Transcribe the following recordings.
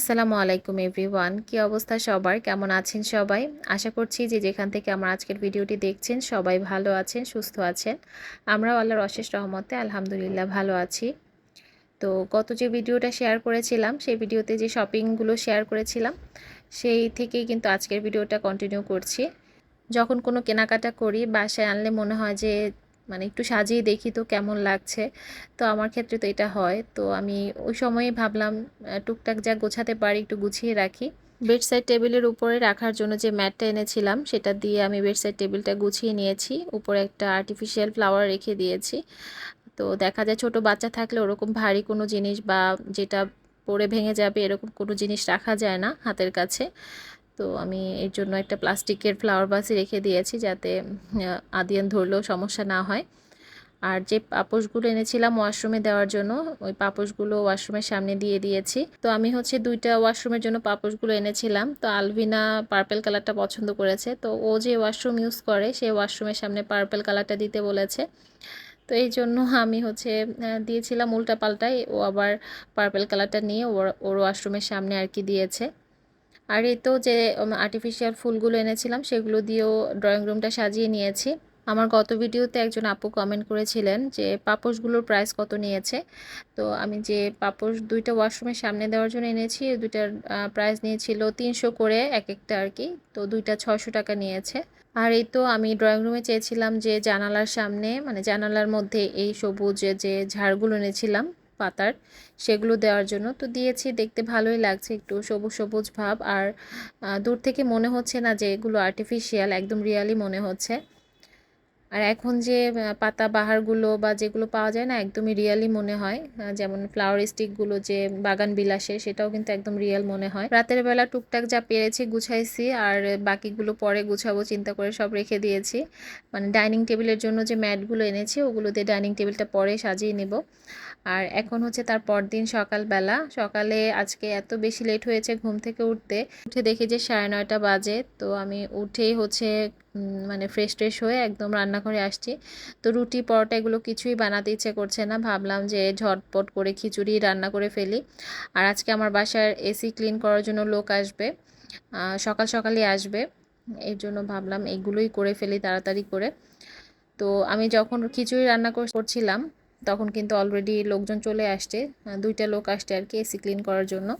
আসসালামু আলাইকুম, এভরিওয়ান। কি অবস্থা সবার? কেমন আছেন সবাই? আশা করছি যে যেখান থেকে আমার আজকের ভিডিওটি দেখছেন, সবাই ভালো আছেন, সুস্থ আছেন। আমরাও আল্লাহর অশেষ রহমতে আলহামদুলিল্লাহ ভালো আছি। তো গত যে ভিডিওটা শেয়ার করেছিলাম, সেই ভিডিওতে যে শপিংগুলো শেয়ার করেছিলাম, সেই থেকেই কিন্তু আজকের ভিডিওটা কন্টিনিউ করছি। যখন কোনো কেনাকাটা করি, বাসায় আনলে মনে হয় যে মানে একটু সাজিয়ে দেখি তো কেমন লাগছে। তো আমার ক্ষেত্রে তো এটা হয়। তো আমি ওই সময়ই ভাবলাম টুকটাক যা গোছাতে পারি একটু গুছিয়ে রাখি। বেডসাইড টেবিলের উপরে রাখার জন্য যে ম্যাটটা এনেছিলাম, সেটা দিয়ে আমি বেডসাইড টেবিলটা গুছিয়ে নিয়েছি। উপরে একটা আর্টিফিশিয়াল ফ্লাওয়ার রেখে দিয়েছি। তো দেখা যায় ছোট বাচ্চা থাকলে ওরকম ভারী কোনো জিনিস বা যেটা পরে ভেঙে যাবে এরকম কোনো জিনিস রাখা যায় না হাতের কাছে। তো আমি এর জন্য একটা প্লাস্টিকের ফ্লাওয়ার বাসি রেখে দিয়েছি যাতে আদিয়ান ধরলেও সমস্যা না হয়। আর যে পাপোশগুলো এনেছিলাম ওয়াশরুমে দেওয়ার জন্য, ওই পাপোশগুলো ওয়াশরুমের সামনে দিয়ে দিয়েছি। তো আমি হচ্ছে দুইটা ওয়াশরুমের জন্য পাপোশগুলো এনেছিলাম। তো আলভিনা পার্পেল কালারটা পছন্দ করেছে। তো ও যে ওয়াশরুম ইউজ করে, সে ওয়াশরুমের সামনে পার্পেল কালারটা দিতে বলেছে। তো এই জন্য আমি হচ্ছে দিয়েছিলাম উল্টা পাল্টাই ও আবার পার্পেল কালারটা নিয়ে ওর ওর ওয়াশরুমের সামনে আর কি দিয়েছে। আর এই তো যে আর্টিফিশিয়াল ফুলগুলো এনেছিলাম, সেগুলো দিয়েও ড্রয়িং রুমটা সাজিয়ে নিয়েছি। আমার গত ভিডিওতে একজন আপু কমেন্ট করেছিলেন যে, পাপোশগুলোর প্রাইস কত নিয়েছে? তো আমি যে পাপোশ দুইটা ওয়াশরুমের সামনে দেওয়ার জন্য এনেছি, দুইটার প্রাইস নিয়েছিল তিনশো করে এক একটা আর কি, তো দুইটা ছশো টাকা নিয়েছে। আর এই তো আমি ড্রয়িং রুমে চেয়েছিলাম যে, জানালার সামনে মানে জানালার মধ্যে এই সবুজ যে ঝাড়গুলো এনেছিলাম পাতার সেগুলো দেওয়ার জন্য। তো দিয়েছি, দেখতে ভালোই লাগছে একটু সবুজ সবুজ ভাব। আর দূর থেকে মনে হচ্ছে না যে এগুলো আর্টিফিশিয়াল একদম রিয়ালি মনে হচ্ছে। আর এখন যে পাতা বাহারগুলো বা যেগুলো পাওয়া যায় না, একদমই রিয়ালি মনে হয়। যেমন ফ্লাওয়ার স্টিকগুলো যে বাগান বিলাসে, সেটাও কিন্তু একদম রিয়েল মনে হয়। রাতের বেলা টুকটাক যা পেরেছি গুছাইছি, আর বাকিগুলো পরে গুছাবো, চিন্তা করে সব রেখে দিয়েছি। মানে ডাইনিং টেবিলের জন্য যে ম্যাটগুলো এনেছি, ওগুলো দিয়ে ডাইনিং টেবিলটা পরে সাজিয়ে নেব। আর এখন হচ্ছে তার পরদিন সকালবেলা। সকালে আজকে এত বেশি লেট হয়েছে ঘুম থেকে উঠতে। উঠে দেখি যে সাড়ে নয়টা বাজে। তো আমি উঠেই হচ্ছে মানে ফ্রেশ ট্রেশ হয়ে একদম রান্নাঘরে আসছি। তো রুটি, পরোটা এগুলো কিছুই বানাতে ইচ্ছে করছে না। ভাবলাম যে ঝটপট করে খিচুড়ি রান্না করে ফেলি। আর আজকে আমার বাসার এসি ক্লিন করার জন্য লোক আসবে। সকাল সকালই আসবে। এর জন্য ভাবলাম এগুলোই করে ফেলি তাড়াতাড়ি করে। তো আমি যখন খিচুড়ি রান্না করছিলাম, তখন কিন্তু অলরেডি লোকজন চলে আসছে। দুইটা লোক আসছে আর কি এসি ক্লিন করার জন্য।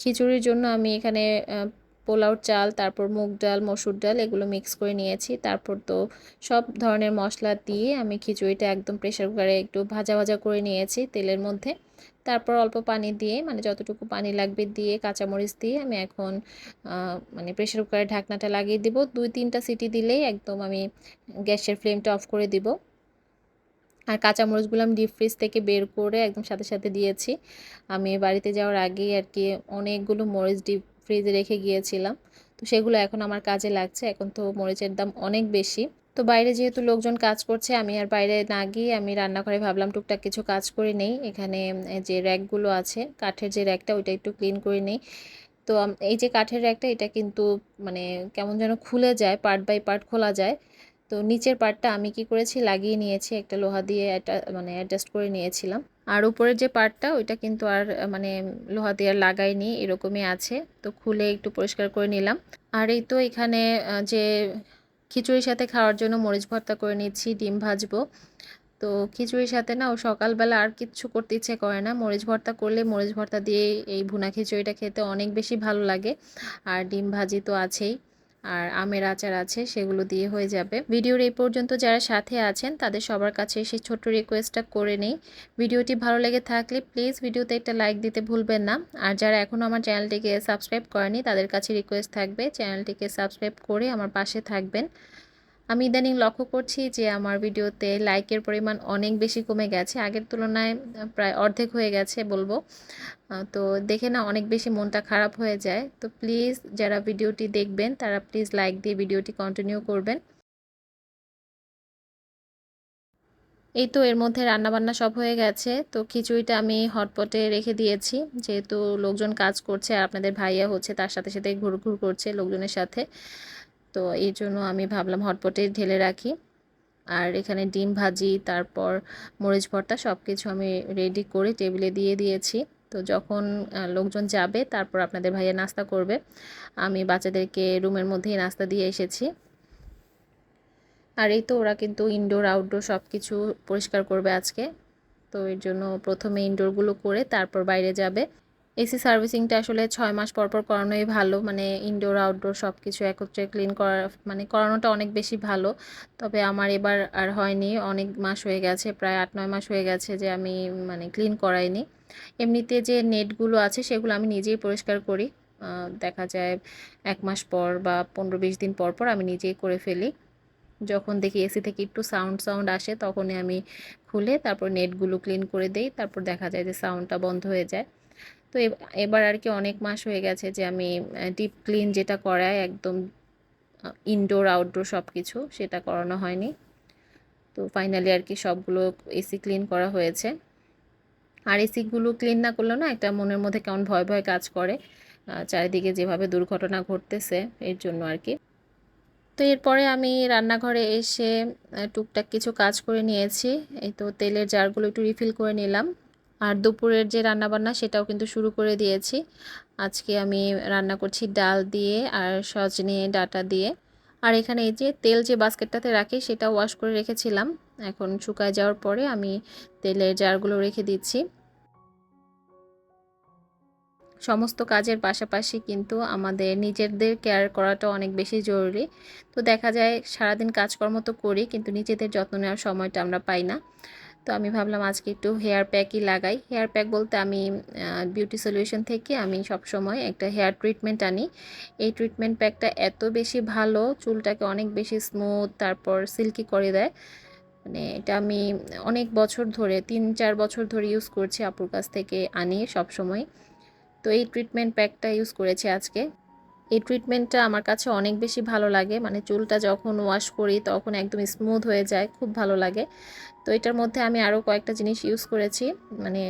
খিচুড়ির জন্য আমি এখানে পোলাওর চাল, তারপর মুগ ডাল, মসুর ডাল, এগুলো মিক্স করে নিয়েছি। তারপর তো সব ধরনের মশলা দিয়ে আমি খিচুড়িটা একদম প্রেশার কুকারে একটু ভাজা ভাজা করে নিয়েছি তেলের মধ্যে। তারপর অল্প পানি দিয়ে মানে যতটুকু পানি লাগবে দিয়ে, কাঁচামরিচ দিয়ে আমি এখন মানে প্রেশার কুকারের ঢাকনাটা লাগিয়ে দিব। দুই তিনটা সিটি দিলেই একদম আমি গ্যাসের ফ্লেমটা অফ করে দিব। আর কাঁচামরিচগুলো আমি ডিপ ফ্রিজ থেকে বের করে একদম সাথে সাথে দিয়েছি। আমি বাড়িতে যাওয়ার আগেই আর কি অনেকগুলো মরিচ ডিপ ফ্রিজে রেখে গিয়েছিলাম। তো সেগুলো এখন আমার কাজে লাগছে। এখন তো মরিচের দাম অনেক বেশি। তো বাইরে যেহেতু লোকজন কাজ করছে, আমি আর বাইরে না গিয়ে আমি রান্নাঘরে ভাবলাম টুকটাক কিছু কাজ করে নেই। এখানে যে র্যাকগুলো আছে, কাঠের যে র্যাকটা, ওইটা একটু ক্লিন করে নেই। তো এই যে কাঠের র্যাকটা, এটা কিন্তু মানে কেমন যেন খুলে যায়, পার্ট বাই পার্ট খোলা যায়। তো নিচের পার্টটা আমি কি করেছি, লাগিয়ে নিয়েছি, একটা লোহা দিয়ে মানে অ্যাডজাস্ট করে নিয়েছিলাম। আর উপরের যে পার্টটা ওইটা কিন্তু আর মানে লোহা দিয়ে লাগাইনি, এরকমই আছে। তো খুলে একটু পরিষ্কার করে নিলাম। আর এই তো এখানে যে খিচুড়ির সাথে খাওয়ার জন্য মরিচ ভর্তা করে নিচ্ছি, ডিম ভাজবো। তো খিচুড়ির সাথে না, ও সকালবেলা আর কিচ্ছু করতে ইচ্ছে করে না। মরিচ ভর্তা করলে মরিচ ভর্তা দিয়ে এই ভুনা খিচুড়িটা খেতে অনেক বেশি ভালো লাগে। আর ডিম ভাজি তো আছেই। আর আমের আচার আছে, সেগুলো দিয়ে হয়ে যাবে। ভিডিওর এই পর্যন্ত যারা সাথে আছেন, তাদের সবার কাছে সেই ছোট্ট রিকোয়েস্টটা করে নেই। ভিডিওটি ভালো লেগে থাকলে প্লিজ ভিডিওতে একটা লাইক দিতে ভুলবেন না। আর যারা এখনও আমার চ্যানেলটিকে সাবস্ক্রাইব করেনি, তাদের কাছে রিকোয়েস্ট থাকবে চ্যানেলটিকে সাবস্ক্রাইব করে আমার পাশে থাকবেন। আমি ইদানিং লক্ষ্য করছি যে আমার ভিডিওতে লাইকের পরিমাণ অনেক বেশি কমে গেছে। আগের তুলনায় প্রায় অর্ধেক হয়ে গেছে বলব। তো দেখে না অনেক বেশি মনটা খারাপ হয়ে যায়। তো প্লিজ যারা ভিডিওটি দেখবেন, তারা প্লিজ লাইক দিয়ে ভিডিওটি কন্টিনিউ করবেন। এই তো এর মধ্যে রান্নাবান্না সব হয়ে গেছে। তো খিচুড়িটা আমি হটপটে রেখে দিয়েছি। যেহেতু লোকজন কাজ করছে আর আপনাদের ভাইয়া হচ্ছে তার সাথে সাথে ঘুর ঘুর করছে লোকজনের সাথে। তো এই জন্য আমি ভাবলাম হটপটে ঢেলে রাখি। আর এখানে ডিম ভাজি, তারপর মরিচ ভর্তা সব কিছু আমি রেডি করে টেবিলে দিয়ে দিয়েছি। তো যখন লোকজন যাবে, তারপর আপনাদের ভাইয়া নাস্তা করবে। আমি বাচ্চাদেরকে রুমের মধ্যেই নাস্তা দিয়ে এসেছি। আর এই তো ওরা কিন্তু ইনডোর আউটডোর সব কিছু পরিষ্কার করবে আজকে। তো এর জন্য প্রথমে ইনডোরগুলো করে তারপর বাইরে যাবে। এসি সার্ভিসিংটা আসলে ছয় মাস পর পর করানোই ভালো মানে ইনডোর আউটডোর সব কিছু একত্রে ক্লিন করা মানে করানোটা অনেক বেশি ভালো। তবে আমার এবার আর হয়নি, অনেক মাস হয়ে গেছে, প্রায় আট, নয় মাস হয়ে গেছে যে আমি মানে ক্লিন করাইনি। এমনিতে যে নেটগুলো আছে সেগুলো আমি নিজেই পরিষ্কার করি দেখা যায় এক মাস পর বা পনেরো, বিশ দিন পর পর আমি নিজেই করে ফেলি। যখন দেখি এসি থেকে একটু সাউন্ড সাউন্ড আসে তখনই আমি খুলে তারপর নেটগুলো ক্লিন করে দেই, তারপর দেখা যায় যে সাউন্ডটা বন্ধ হয়ে যায়। তো এব- এবার আর কি অনেক মাস হয়ে গেছে যে আমি ডিপ ক্লিন যেটা করায় একদম ইনডোর আউটডোর সব কিছু সেটা করানো হয়নি। তো ফাইনালি আর কি সবগুলো এসি ক্লিন করা হয়েছে। আর এসিগুলো ক্লিন না করলেও না একটা মনের মধ্যে কেমন ভয় ভয় কাজ করে চারিদিকে যেভাবে দুর্ঘটনা ঘটতেছে এর জন্য আর কি। তো এরপরে আমি রান্নাঘরে এসে টুকটাক কিছু কাজ করে নিয়েছি। এই তো তেলের জারগুলো একটু রিফিল করে নিলাম। আর দুপুরের যে রান্নাবান্না সেটাও কিন্তু শুরু করে দিয়েছি। আজকে আমি রান্না করছি ডাল দিয়ে আর সজনে ডাটা দিয়ে। আর এখানে এই যে তেল যে বাস্কেটটাতে রাখি সেটা ওয়াশ করে রেখেছিলাম। এখন শুকায় যাওয়ার পরে আমি তেলের জারগুলো রেখে দিচ্ছি। সমস্ত কাজের পাশাপাশি কিন্তু আমাদের নিজেদের কেয়ার করাটা অনেক বেশি জরুরি। তো দেখা যায় সারাদিন কাজকর্ম তো করি, কিন্তু নিজেদের যত্ন নেওয়ার সময়টা আমরা পাই না। তো আমি ভাবলাম আজকে একটু হেয়ার প্যাকই লাগাই। হেয়ার প্যাক বলতে আমি বিউটি সলিউশন থেকে আমি সবসময় একটা হেয়ার ট্রিটমেন্ট আনি। এই ট্রিটমেন্ট প্যাকটা এত বেশি ভালো, চুলটাকে অনেক বেশি স্মুথ তারপর সিল্কি করে দেয়। মানে এটা আমি অনেক বছর ধরে, তিন, চার বছর ধরে ইউজ করছি আপুর কাছ থেকে আনি সব সময় তো এই ট্রিটমেন্ট প্যাকটা ইউজ করেছি আজকে। এই ট্রিটমেন্টটা আমার কাছে অনেক বেশি ভালো লাগে। মানে চুলটা যখন ওয়াশ করি তখন একদম স্মুথ হয়ে যায়, খুব ভালো লাগে। তো এটার মধ্যে আমি আরও কয়েকটা জিনিস ইউজ করেছি। মানে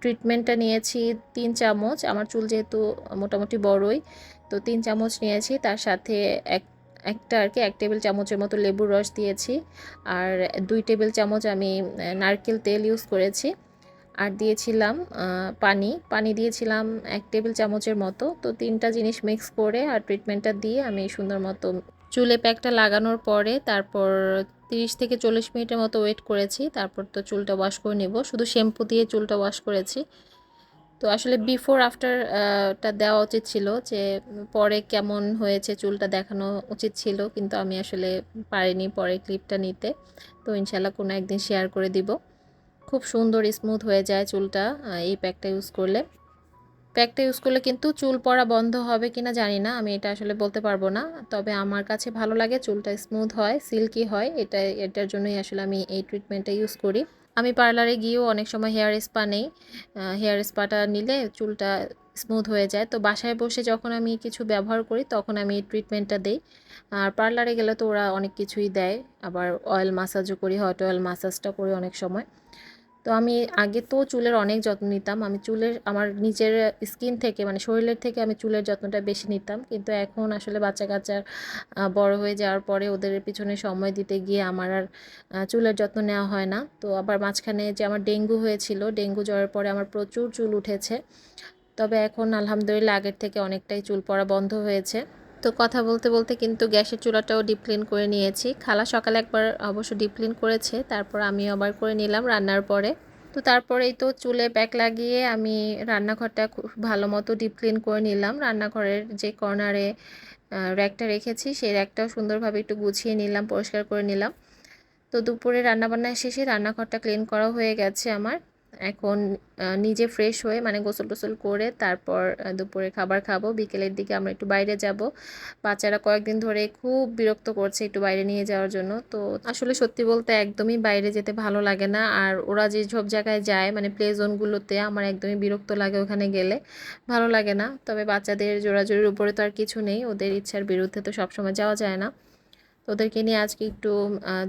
ট্রিটমেন্টটা নিয়েছি তিন চামচ। আমার চুল যেহেতু মোটামুটি বড়ই, তো তিন চামচ নিয়েছি। তার সাথে এক, একটা আর কি এক টেবিল চামচের মতো লেবুর রস দিয়েছি। আর দুই টেবিল চামচ আমি নারকেল তেল ইউজ করেছি। আর দিয়েছিলাম পানি। পানি দিয়েছিলাম এক টেবিল চামচের মতো। তো তিনটা জিনিস মিক্স করে আর ট্রিটমেন্টটা দিয়ে আমি সুন্দর মতো চুলে প্যাকটা লাগানোর পরে তারপর তিরিশ থেকে চল্লিশ মিনিটের মতো ওয়েট করেছি। তারপর তো চুলটা ওয়াশ করে নেব। শুধু শ্যাম্পু দিয়ে চুলটা ওয়াশ করেছি। তো আসলে বিফোর আফটার টা দেওয়া উচিত ছিল যে, পরে কেমন হয়েছে চুলটা দেখানো উচিত ছিল। কিন্তু আমি আসলে পারিনি পরে ক্লিপটা নিতে। তো ইনশাল্লাহ কোনো একদিন শেয়ার করে দিব। খুব সুন্দর স্মুথ হয়ে যায় চুলটা এই প্যাকটা ইউজ করলে। প্যাকটা ইউজ করলে কিন্তু চুল পড়া বন্ধ হবে কিনা জানি না, আমি এটা আসলে বলতে পারব না। তবে আমার কাছে ভালো লাগে চুলটা স্মুথ হয় সিল্কি হয়, এটা, এটার জন্যই আসলে আমি এই ট্রিটমেন্টটা ইউজ করি। আমি পার্লারে গিয়েও অনেক সময় হেয়ার স্পা নেই হেয়ার স্পাটা নিলে চুলটা স্মুথ হয়ে যায়। তো বাসায় বসে যখন আমি কিছু ব্যবহার করি, তখন আমি এই ট্রিটমেন্টটা দিই। আর পার্লারে গেলে তো ওরা অনেক কিছুই দেয়, আবার অয়েল মাসাজও করি হট অয়েল মাসাজটা করি অনেক সময়। তো আমি আগে তো চুলের অনেক যত্ন নিতাম। আমি চুলের, আমার নিজের স্কিন থেকে মানে শরীরের থেকে আমি চুলের যত্নটা বেশি নিতাম। কিন্তু এখন আসলে বাচ্চা কাচ্চার বড় হয়ে যাওয়ার পরে ওদের পিছনে সময় দিতে গিয়ে আমার আর চুলের যত্ন নেওয়া হয় না। তো আবার মাঝখানে যে আমার ডেঙ্গু হয়েছিল, ডেঙ্গু জ্বরের পরে আমার প্রচুর চুল উঠেছে। তবে এখন আলহামদুলিল্লাহ আগের থেকে অনেকটাই চুল পড়া বন্ধ হয়েছে। তো কথা বলতে বলতে কিন্তু গ্যাসের চুলাটাও ডিপ ক্লিন করে নিয়েছি। খালা সকালে একবার অবশ্য ডিপ ক্লিন করেছে, তারপর আমি আবার করে নিলাম রান্নার পরে। তো তারপরেই তো চুলে প্যাক লাগিয়ে আমি রান্নাঘরটা খুব ভালো মতো ডিপ ক্লিন করে নিলাম। রান্নাঘরের যে কর্নারে র্যাকটা রেখেছি, সেই র্যাকটাও সুন্দরভাবে একটু গুছিয়ে নিলাম, পরিষ্কার করে নিলাম। তো দুপুরে রান্নাবান্না শেষে রান্নাঘরটা ক্লিন করা হয়ে গেছে আমার। এখন নিজে ফ্রেশ হয়ে মানে গোসল টোসল করে তারপর দুপুরে খাবার খাব। বিকেলের দিকে আমরা একটু বাইরে যাব। বাচ্চারা কয়েকদিন ধরে খুব বিরক্ত করছে একটু বাইরে নিয়ে যাওয়ার জন্য। তো আসলে সত্যি বলতে একদমই বাইরে যেতে ভালো লাগে না। আর ওরা যে সব জায়গায় যায় মানে প্লে জোনগুলোতে আমার একদমই বিরক্ত লাগে ওখানে গেলে। ভালো লাগে না। তবে বাচ্চাদের জোরাজোরির উপরে তো আর কিছু নেই। ওদের ইচ্ছার বিরুদ্ধে তো সবসময় যাওয়া যায় না। তো ওদেরকে নিয়ে আজকে একটু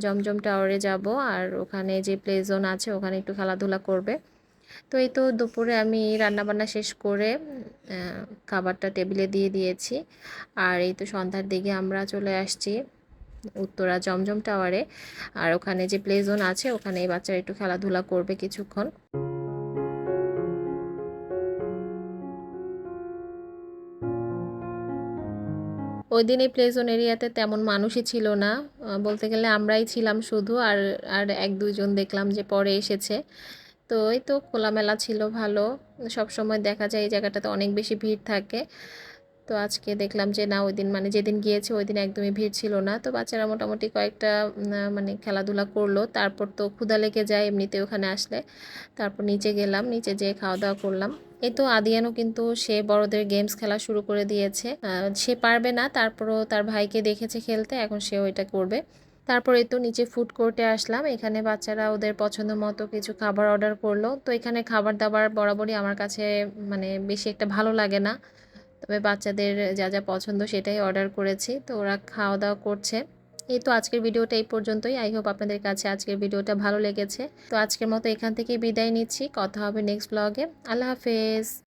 জমজম টাওয়ারে যাব। আর ওখানে যে প্লে জোন আছে, ওখানে একটু খেলাধুলা করবে। তো এই তো দুপুরে আমি রান্নাবান্না শেষ করে খাবারটা টেবিলে দিয়ে দিয়েছি। আর এই তো সন্ধ্যার দিকে আমরা চলে আসছি উত্তরা জমজম টাওয়ারে আর ওখানে যে প্লে জোন আছে ওখানে এই বাচ্চারা একটু খেলাধুলা করবে কিছুক্ষণ। ওই দিন এই প্লে জোন এরিয়াতে তেমন মানুষই ছিল না। বলতে গেলে আমরাই ছিলাম শুধু আর আর এক দুজন দেখলাম যে পরে এসেছে। তো এই তো খোলামেলা ছিল, ভালো। সব সময় দেখা যায় এই জায়গাটাতে অনেক বেশি ভিড় থাকে। তো আজকে দেখলাম যে না ওই দিন মানে যেদিন গিয়েছে ওই দিন একদমই ভিড় ছিল না। তো বাচ্চারা মোটামুটি কয়েকটা মানে খেলাধুলা করল। তারপর তো ক্ষুধা লেগে যায় এমনিতে ওখানে আসলে। তারপর নিচে গেলাম, নিচে যেয়ে খাওয়া দাওয়া করলাম। এই তো আদিয়ানও কিন্তু সে বড়দের গেমস খেলা শুরু করে দিয়েছে। সে পারবে না, তারপরও তার ভাইকে দেখেছে খেলতে, এখন সে ওইটা করবে। তারপরে তো নিচে ফুড কোর্টে আসলাম। এখানে বাচ্চারা ওদের পছন্দ মতো কিছু খাবার অর্ডার করল। তো এখানে খাবার দাবার বরাবরই আমার কাছে মানে বেশি একটা ভালো লাগে না। তবে বাচ্চাদের যা যা পছন্দ সেটাই অর্ডার করেছি। তো ওরা খাওয়া দাওয়া করছে। এই তো আজকের ভিডিওটা এই পর্যন্তই। আই হোপ আপনাদের কাছে আজকের ভিডিওটা ভালো লেগেছে। তো আজকের মতো এখান থেকে বিদায় নিচ্ছি। কথা হবে নেক্সট ব্লগে আল্লাহ হাফেজ।